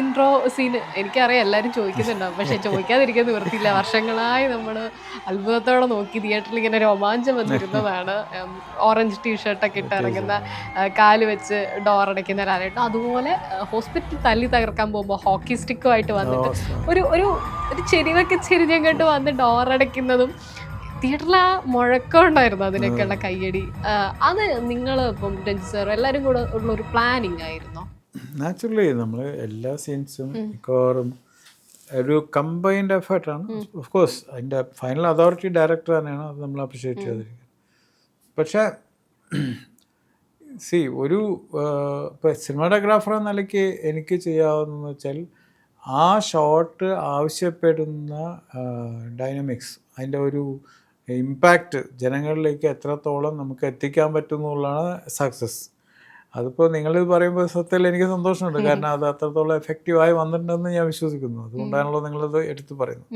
Intro scene എനിക്കറിയാം എല്ലാവരും ചോദിക്കുന്നുണ്ടാവും. പക്ഷെ ചോദിക്കാതിരിക്കാൻ നിവൃത്തിയില്ല. വർഷങ്ങളായി നമ്മൾ അത്ഭുതത്തോടെ നോക്കി തിയേറ്ററിൽ ഇങ്ങനെ രോമാഞ്ചം വന്നിരുന്നതാണ്. ഓറഞ്ച് ടീഷർട്ടൊക്കെ ഇട്ട് ഇറങ്ങുന്ന കാൽ വെച്ച് ഡോർ അടയ്ക്കുന്ന ഒരാളായിട്ട്. അതുപോലെ ഹോസ്പിറ്റൽ തല്ലി തകർക്കാൻ പോകുമ്പോൾ ഹോക്കി സ്റ്റിക്കുമായിട്ട് വന്നിട്ട് ഒരു ഒരു ഒരു ചെരിവൊക്കെ ചെരിഞ്ഞങ്ങോട്ട് വന്ന് ഡോർ അടയ്ക്കുന്നതും തിയേറ്ററിൽ ആ മുഴക്കം ഉണ്ടായിരുന്നു അതിനൊക്കെയുള്ള കയ്യടി. അത് നിങ്ങൾ ഇപ്പം രഞ്ജി സാർ എല്ലാവരും കൂടെ ഉള്ള ഒരു പ്ലാനിങ് ആയിരുന്നോ? നാച്ചുറലി നമ്മൾ എല്ലാ സീൻസും മിക്കവാറും ഒരു കമ്പൈൻഡ് എഫേർട്ടാണ് ഓഫ് കോഴ്സ് അതിന്റെ ഫൈനൽ അതോറിറ്റി ഡയറക്ടർ തന്നെയാണ്. അത് നമ്മൾ അപ്രിഷ്യേറ്റ് ചെയ്തിരിക്കുന്നത്. പക്ഷേ സി ഒരു ഇപ്പോൾ സിനിമാറ്റോഗ്രാഫർ എന്ന നിലയ്ക്ക് എനിക്ക് ചെയ്യാവുന്നതെന്ന് വെച്ചാൽ ആ ഷോട്ട് ആവശ്യപ്പെടുന്ന ഡൈനമിക്സ് അതിന്റെ ഒരു ഇമ്പാക്റ്റ് ജനങ്ങളിലേക്ക് എത്രത്തോളം നമുക്ക് എത്തിക്കാൻ പറ്റുമെന്നുള്ളതാണ് സക്സസ് അതിപ്പോൾ നിങ്ങൾ പറയുമ്പോൾ സത്യത്തിൽ എനിക്ക് സന്തോഷമുണ്ട്. കാരണം അത് അത്രത്തോളം എഫക്റ്റീവായി വന്നിട്ടുണ്ടെന്ന് ഞാൻ വിശ്വസിക്കുന്നു. അതുകൊണ്ടാണല്ലോ നിങ്ങളത് എടുത്തു പറയുന്നത്.